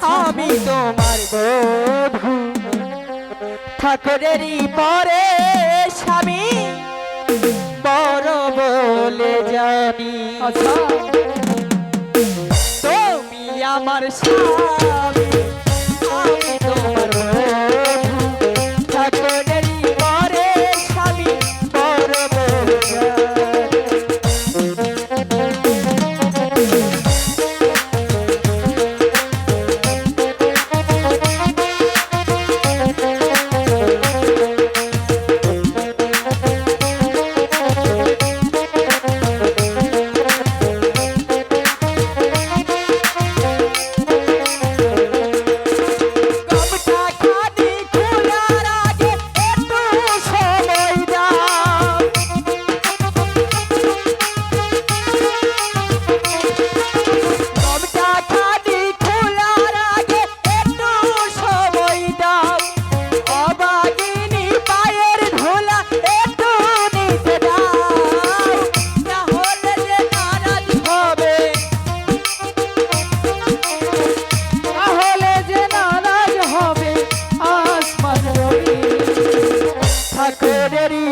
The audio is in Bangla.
আমি তোমার বধু। ঠাকুরেরই পরে স্বামী বড় বলে জানি। আচ্ছা। তুমি আমার স্বামী। আমাদেরই